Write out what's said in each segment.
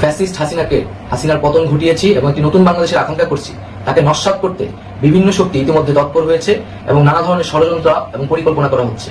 Fascist হাসিনাকে, হাসিনার পতন ঘটিয়েছি এবং একটি নতুন বাংলাদেশের আকাঙ্ক্ষা করছি। তাকে নস্বাত করতে বিভিন্ন শক্তি ইতিমধ্যে তৎপর হয়েছে এবং নানা ধরনের ষড়যন্ত্র এবং পরিকল্পনা করা হচ্ছে।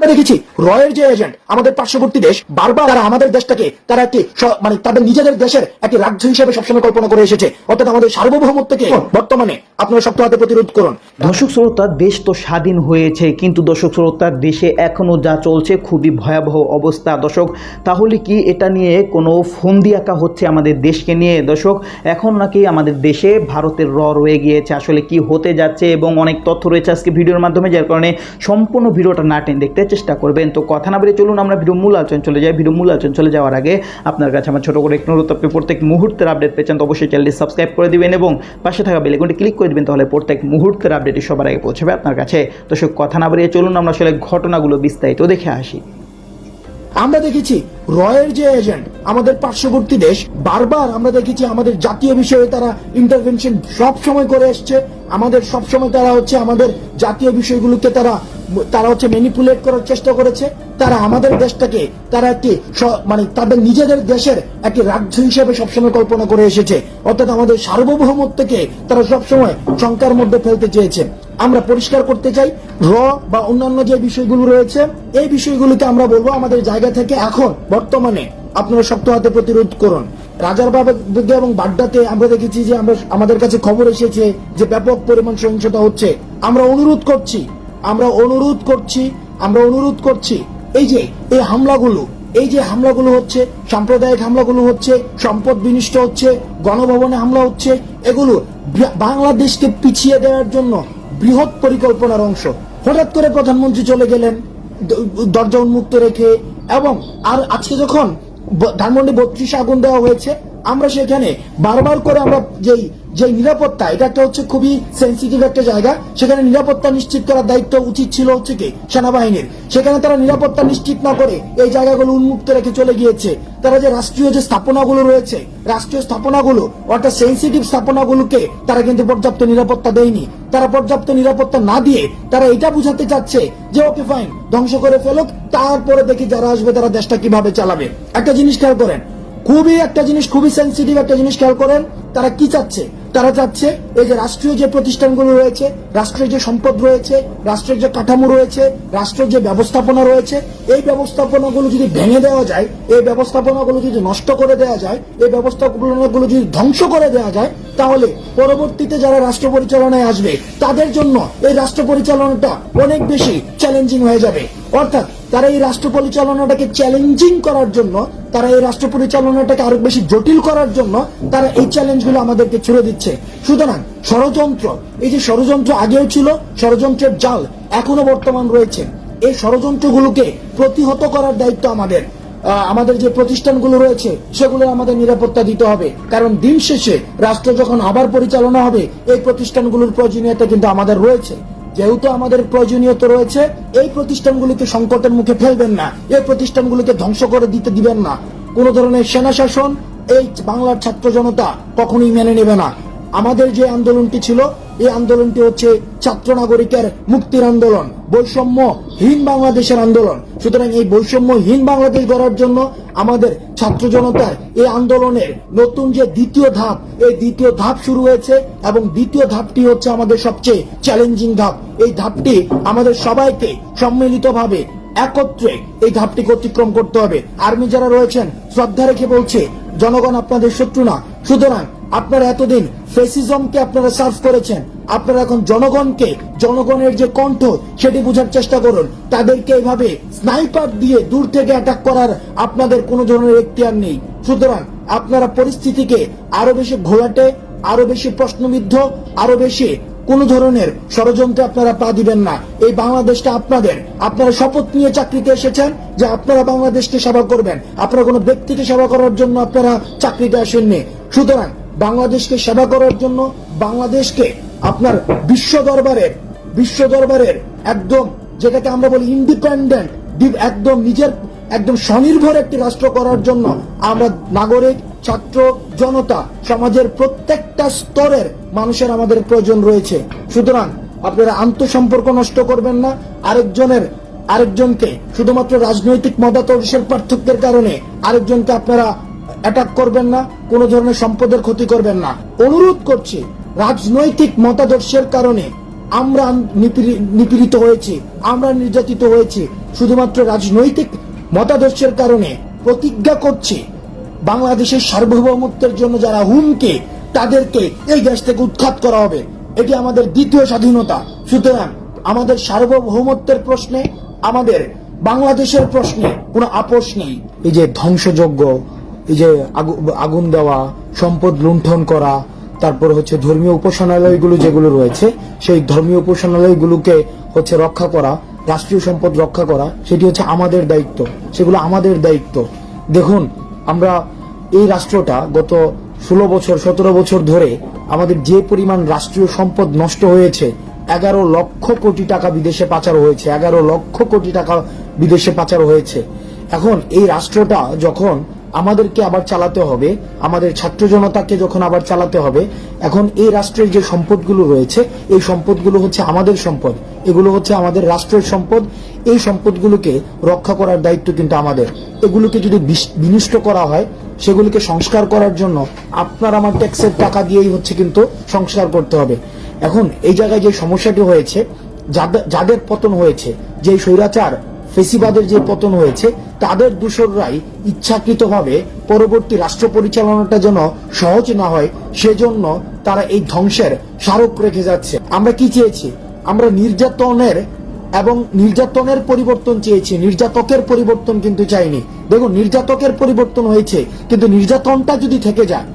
আমরা দেখেছি রয়ের যে এজেন্ট আমাদের পার্শ্ববর্তী দেশ বারবার তারা আমাদের দেশটাকে তারা একটি মানে তাদের নিজেদের দেশের একটি রাজ্য হিসেবে সবসময় কল্পনা করে এসেছে। অর্থাৎ আমাদের সার্বভৌমত্বকে বর্তমানে আপনারা শক্ত হাতে প্রতিরোধ করুন। দর্শক শ্রোতা দেশ তো স্বাধীন হয়েছে কিন্তু দর্শক শ্রোতা দেশে এখনও যা চলছে খুবই ভয়াবহ অবস্থা। দর্শক তাহলে কি এটা নিয়ে কোনো ফন্দি আঁকা হচ্ছে আমাদের দেশকে নিয়ে? দর্শক এখন নাকি আমাদের দেশে ভারতের র রয়ে গিয়েছে আসলে কি হতে যাচ্ছে এবং অনেক তথ্য রয়েছে আজকে ভিডিওর মাধ্যমে যার কারণে সম্পূর্ণ ভিডিওটা না টেনে দেখতে চেষ্টা করবেন। তো কথা না বেরিয়ে চলুন, আমরা ভিডিও মূল আলোচনা চলে যাই। ভিডিও মূল আলোচনা চলে যাওয়ার আগে আপনার কাছে আমার ছোটো করে একটু অনুরোধ, আপনি প্রত্যেক মুহূর্তের আপডেট পেয়েছেন তো অবশ্যই চ্যানেলটি সাবস্ক্রাইব করে দিবেন এবং পাশে থাকা বেলেগুনটি ক্লিক করে দেবেন, তাহলে প্রত্যেক মুহূর্তের আপডেটটি সবার আগে পৌঁছবে আপনার কাছে। তো সে কথা না বেরিয়ে চলুন, আমরা আসলে ঘটনাগুলো বিস্তারিত দেখে আসি। আমরা দেখেছি রয়ের যে এজেন্ট, আমাদের পার্শ্ববর্তী দেশ, বারবার আমরা দেখেছি আমাদের জাতীয় বিষয়ে তারা ইন্টারভেনশন সব সময় করে এসছে। আমাদের সব সময় তারা হচ্ছে আমাদের জাতীয় বিষয়গুলোকে তারা তারা হচ্ছে ম্যানিপুলেট করার চেষ্টা করেছে। তারা আমাদের দেশটাকে তারা একটি মানে তাদের নিজেদের দেশের একটি রাজ্য হিসেবে সবসময় কল্পনা করে এসেছে। অর্থাৎ আমাদের সার্বভৌমত্বকে তারা সবসময় শঙ্কার মধ্যে ফেলতে চেয়েছে। আমরা পরিষ্কার করতে চাই। র বা অন্যান্য যে বিষয়গুলো রয়েছে, এই বিষয়গুলোকে আমরা বলব আমাদের জায়গা থেকে এখন, বর্তমানে আপনারা শক্ত হাতে প্রতিরোধ করুন। রাজার বাবা এবং বাড্ডাতে আমরা দেখেছি যে আমরা আমাদের কাছে খবর এসেছে যে ব্যাপক পরিমাণ সহিংসতা হচ্ছে। আমরা অনুরোধ করছি, আমরা অনুরোধ করছি, আমরা অনুরোধ করছি। এই যে, এই হামলাগুলো, এই যে হামলাগুলো হচ্ছে, সাম্প্রদায়িক হামলাগুলো হচ্ছে, সম্পদ বিনিষ্ট হচ্ছে, গণভবনে হামলা হচ্ছে, এগুলো বাংলাদেশকে পিছিয়ে দেওয়ার জন্য বৃহৎ পরিকল্পনার অংশ। হঠাৎ করে প্রধানমন্ত্রী চলে গেলেন দরজা উন্মুক্ত রেখে, এবং আর আজকে যখন ধানমন্ডি বত্রিশে আগুন দেওয়া হয়েছে আমরা সেখানে বারবার করে আমরা যেই যে নিরাপত্তা, এটা একটা হচ্ছে খুবই সেন্সিটিভ একটা জায়গা। সেখানে নিরাপত্তা নিশ্চিত করার দায়িত্ব উচিত ছিল হচ্ছে কি? সেনাবাহিনীর। সেখানে তারা নিরাপত্তা নিশ্চিত না করে এই জায়গাগুলো উন্মুক্ত রেখে চলে গিয়েছে। তারা যে রাষ্ট্রীয় যে স্থাপনাগুলো রয়েছে, রাষ্ট্রীয় স্থাপনাগুলো, অর্থাৎ সেন্সিটিভ স্থাপনাগুলোকে তারা কিন্তু পর্যাপ্ত নিরাপত্তা দেয়নি। তারা পর্যাপ্ত নিরাপত্তা না দিয়ে তারা এটা বুঝাতে চাচ্ছে যে, ওকে ফাইন ধ্বংস করে ফেলুক, তারপরে দেখি যারা আসবে, তারা দেশটা কীভাবে চালাবে? একটা জিনিস খেয়াল করেন খুবই একটা জিনিস, খুবই সেন্সিটিভ একটা জিনিস খেয়াল করেন, তারা কি চাচ্ছে? তারা চাচ্ছে এই যে রাষ্ট্রীয় যে প্রতিষ্ঠানগুলো রয়েছে, রাষ্ট্রের যে সম্পদ রয়েছে, রাষ্ট্রের যে কাঠামো রয়েছে, রাষ্ট্রের যে ব্যবস্থাপনা রয়েছে, এই ব্যবস্থাপনাগুলো যদি ভেঙে দেওয়া যায়, এই ব্যবস্থাপনাগুলো যদি নষ্ট করে দেওয়া যায়, এই ব্যবস্থাপনাগুলো যদি ধ্বংস করে দেওয়া যায়, তাহলে পরবর্তীতে যারা রাষ্ট্র পরিচালনায় আসবে, তাদের জন্য এই রাষ্ট্র পরিচালনাটা অনেক বেশি চ্যালেঞ্জিং হয়ে যাবে। অর্থাৎ তারা এই রাষ্ট্র পরিচালনাটাকে চ্যালেঞ্জিং করার জন্য, তারা এই রাষ্ট্র পরিচালনাটাকে আরও বেশি জটিল করার জন্য তারা এই চ্যালেঞ্জগুলো আমাদেরকে ছুড়ে দিচ্ছে। সুতরাং ষড়যন্ত্র, এই যে ষড়যন্ত্র আগেও ছিল, ষড়যন্ত্রের জাল এখনও বর্তমান রয়েছে। এই ষড়যন্ত্রগুলোকে প্রতিহত করার দায়িত্ব আমাদের। আমাদের যে প্রতিষ্ঠানগুলো রয়েছে সেগুলো আমাদের নিরাপত্তা দিতে হবে। কারণ দিন শেষে রাষ্ট্র যখন আবার পরিচালনা হবে, এই প্রতিষ্ঠানগুলোর প্রয়োজনীয়তা কিন্তু আমাদের রয়েছে। যেহেতু আমাদের প্রয়োজনীয়তা রয়েছে, এই প্রতিষ্ঠানগুলিকে সংকটের মুখে ফেলবেন না। এই প্রতিষ্ঠানগুলিকে ধ্বংস করে দিতে দিবেন না। কোন ধরনের সেনা শাসন এই বাংলার ছাত্র জনতা কখনোই মেনে নেবে না। আমাদের যে আন্দোলনটি ছিল, এই আন্দোলনটি হচ্ছে ছাত্র নাগরিকের মুক্তির আন্দোলন, বৈষম্যহীন বাংলাদেশের আন্দোলন। সুতরাং এই বৈষম্যহীন বাংলাদেশ গড়ার জন্য আমাদের ছাত্র জনতার এই আন্দোলনের নতুন যে দ্বিতীয় ধাপ, এই দ্বিতীয় ধাপ শুরু হয়েছে এবং দ্বিতীয় ধাপটি হচ্ছে আমাদের সবচেয়ে চ্যালেঞ্জিং ধাপ। এই ধাপটি আমাদের সবাইকে সম্মিলিতভাবে একত্রে এই ধাপটিকে অতিক্রম করতে হবে। আর্মি যারা রয়েছেন, শ্রদ্ধা রেখে বলছে, জনগণ আপনাদের শত্রু না। সুতরাং আপনারা এতদিন ফেসিজমকে আপনারা সার্ভ করেছেন, আপনারা এখন জনগণকে, জনগণের যে কণ্ঠ, সেটি বোঝার চেষ্টা করুন। তাদেরকে এভাবে স্নাইপার দিয়ে দূর থেকে অ্যাটাক করার আপনাদের কোনো ধরনের এখতিয়ার নেই। সুতরাং আপনারা পরিস্থিতিকে আরও বেশি ঘোলাটে, আরও বেশি প্রশ্নবিদ্ধ, আরও বেশি কোন ধরনের ষড়যন্ত্রে আপনারা পা দিবেন না। এই বাংলাদেশটা আপনাদের, আপনারা শপথ নিয়ে চাকরিতে এসেছেন যে আপনারা বাংলাদেশকে সেবা করবেন। আপনারা কোনো ব্যক্তিকে সেবা করার জন্য আপনারা চাকরিতে আসেননি। সুতরাং বাংলাদেশকে সেবা করার জন্য বাংলাদেশকে আপনার বিশ্ব দরবারের বিশ্ব দরবারের একদম যেটাকে আমরা বলি ইন্ডিপেন্ডেন্ট একদম নিজের, একদম স্বনির্ভর একটি রাষ্ট্র করার জন্য আমরা নাগরিক, ছাত্র, জনতা, সমাজের প্রত্যেকটা স্তরের মানুষের আমাদের প্রয়োজন রয়েছে। সুতরাং আপনারা আন্তঃসম্পর্ক নষ্ট করবেন না। আরেকজনের, আরেকজনকে শুধুমাত্র রাজনৈতিক মতাদর্শের পার্থক্যের কারণে আরেকজনকে আপনারা অ্যাটাক করবেন না, কোনো ধরনের সম্পদের ক্ষতি করবেন না। অনুরোধ করছি, রাজনৈতিক মতাদর্শের কারণে আমরা নিপীড়িত হয়েছি, আমরা নির্যাতিত হয়েছি। শুধুমাত্র রাজনৈতিক মতাদর্শের কারণে প্রতিজ্ঞা করছি, বাংলাদেশের সার্বভৌমত্বের জন্য যারা হুমকে, তাদেরকে এই দেশ থেকে উৎখাত করা হবে। এটি আমাদের দ্বিতীয় স্বাধীনতা। সুতরাং আমাদের সার্বভৌমত্বের প্রশ্নে, আমাদের বাংলাদেশের প্রশ্নে কোনো আপোষ নেই। এই যে ধ্বংসযজ্ঞ এই যে আগু- আগুন দেওয়া, সম্পদ লুণ্ঠন করা, তারপর হচ্ছে ধর্মীয় উপাসনালয়গুলো যেগুলো রয়েছে, সেই ধর্মীয় উপাসনালয়গুলোকে হচ্ছে রক্ষা করা, রাষ্ট্রীয় সম্পদ রক্ষা করা, সেটি হচ্ছে আমাদের দায়িত্ব, সেগুলো আমাদের দায়িত্ব। দেখুন, আমরা এই রাষ্ট্রটা গত ষোলো বছর, সতেরো বছর ধরে আমাদের যে পরিমাণ রাষ্ট্রীয় সম্পদ নষ্ট হয়েছে, এগারো লক্ষ কোটি টাকা বিদেশে পাচার হয়েছে, এগারো লক্ষ কোটি টাকা বিদেশে পাচার হয়েছে। এখন এই রাষ্ট্রটা যখন আমাদেরকে আবার চালাতে হবে, আমাদের ছাত্র জনতাকে যখন আবার চালাতে হবে, এখন এই রাষ্ট্রের যে সম্পদগুলো রয়েছে, এই সম্পদগুলো হচ্ছে আমাদের সম্পদ, এগুলো হচ্ছে আমাদের রাষ্ট্রের সম্পদ, এই সম্পদগুলোকে রক্ষা করার দায়িত্ব কিন্তু আমাদের। এগুলোকে যদি বিনষ্ট করা হয়, সেগুলিকে সংস্কার করার জন্য আপনার আমার ট্যাক্সের টাকা দিয়েই হচ্ছে কিন্তু সংস্কার করতে হবে। এখন এই জায়গায় যে সমস্যাটি হয়েছে যাদের যাদের পতন হয়েছে যে স্বৈরাচার, ফেসিবাদের যে পতন হয়েছে তাদের দূষররাই ইচ্ছাকৃতভাবে পরবর্তী রাষ্ট্র পরিচালনাটা যেন সহজ না হয়, সেজন্য তারা এই ধ্বংসের স্মারক রেখে যাচ্ছে। আমরা কি চেয়েছি? আমরা নির্যাতনের এবং নির্যাতনের পরিবর্তন চেয়েছি। নির্যাতকের পরিবর্তন কিন্তু চাইনি। দেখুন, নির্যাতকের পরিবর্তন হয়েছে, কিন্তু নির্যাতনটা যদি থেকে যায়,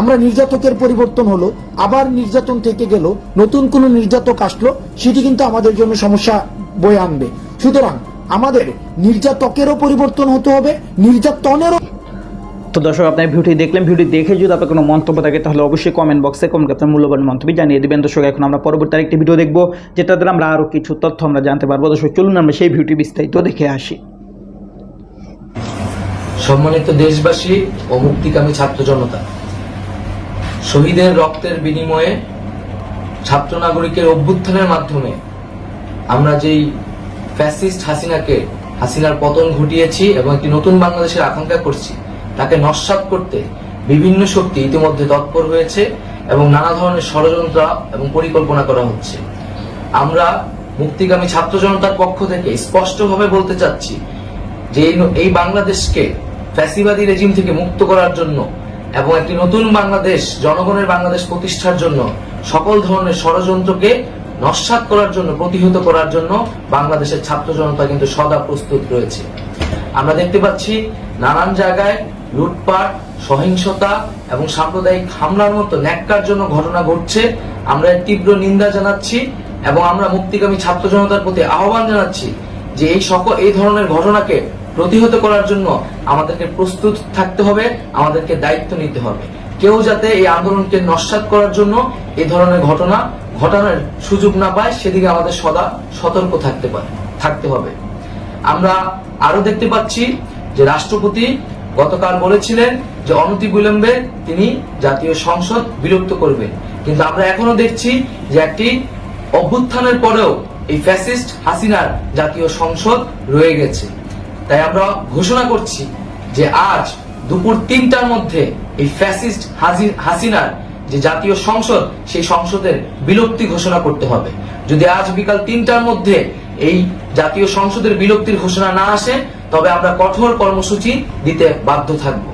আমরা নির্যাতকের পরিবর্তন হলো, আবার নির্যাতন থেকে গেল, নতুন কোনো নির্যাতক আসলো, সেটি কিন্তু আমাদের জন্য সমস্যা বয়ে আনবে। সুতরাং আমাদের নির্যাতকেরও পরিবর্তন হতে হবে নির্যাতনেরও তো দর্শক আপনার ভিডিওটি দেখলেন ভিডিও দেখে যদি আপনার কোনো মন্তব্য থাকে তাহলে অবশ্যই কমেন্ট বক্সে কমেন্ট আপনার মূল্যবান মন্তব্য জানিয়ে দেবেন। দর্শক এখন আমরা পরবর্তী আরেকটি ভিডিও দেখব যেটা দ্বারা আমরা আরও কিছু তথ্য আমরা জানতে পারব। দর্শক চলুন আমরা সেই ভিডিওটি বিস্তারিত দেখে আসি। সম্মানিত দেশবাসী ও মুক্তিকামী ছাত্র জনতা শহীদের রক্তের বিনিময়ে ছাত্র নাগরিকের অভ্যুত্থানের মাধ্যমে আমরা যেই ফ্যাসিস্ট হাসিনাকে, হাসিনার পতন ঘটিয়েছি এবং একটি নতুন বাংলাদেশের আকাঙ্ক্ষা করছি। তাকে নস্বাত করতে বিভিন্ন শক্তি ইতিমধ্যে তৎপর হয়েছে এবং নানা ধরনের ষড়যন্ত্র এবং পরিকল্পনা করা হচ্ছে। আমরা মুক্তিকামী ছাত্র জনতার পক্ষ থেকে স্পষ্টভাবে বলতে চাচ্ছি যে এই বাংলাদেশকে ফ্যাসিবাদী রেজিম থেকে মুক্ত করার জন্য এবং একটি নতুন বাংলাদেশ, জনগণের বাংলাদেশ প্রতিষ্ঠার জন্য সকল ধরনের ষড়যন্ত্রকে নস্বাত করার জন্য, প্রতিহত করার জন্য বাংলাদেশের ছাত্র জনতা কিন্তু সদা প্রস্তুত রয়েছে। আমরা দেখতে পাচ্ছি নানান জায়গায় লুটপাট, সহিংসতা এবং সাম্প্রদায়িক হামলার মতো ন্যাক্কারজনক ঘটনা ঘটছে। আমরা তীব্র নিন্দা জানাচ্ছি এবং আমরা মুক্তিকামী ছাত্র জনতার প্রতি আহ্বান জানাচ্ছি যে এই সকল, এই ধরনের ঘটনাকে প্রতিহত করার জন্য আমাদেরকে প্রস্তুত থাকতে হবে, আমাদেরকে দায়িত্ব নিতে হবে। কেউ যাতে এই আন্দোলনকে নস্বাত করার জন্য এই ধরনের ঘটনা ঘটানোর সুযোগ না পায়, সেদিকে আমাদের সদা সতর্ক থাকতে পারে, থাকতে হবে। আমরা আরও দেখতে পাচ্ছি যে রাষ্ট্রপতি গতকাল বলেছিলেন যে অনতি অনতিবিলম্বে তিনি জাতীয় সংসদ বিলুপ্ত করবেন। কিন্তু আমরা এখনও দেখছি যে একটি অভ্যুত্থানের পরেও এই ফ্যাসিস্ট হাসিনার জাতীয় সংসদ রয়ে গেছে। তাই আমরা ঘোষণা করছি যে আজ দুপুর তিনটার মধ্যে এই ফ্যাসিস্ট হাসি- হাসিনার যে জাতীয় সংসদ, সেই সংসদের বিলুপ্তি ঘোষণা করতে হবে। যদি আজ বিকাল তিনটার মধ্যে এই জাতীয় সংসদের বিলুপ্তির ঘোষণা না আসে, তবে আমরা কঠোর কর্মসূচি দিতে বাধ্য থাকব।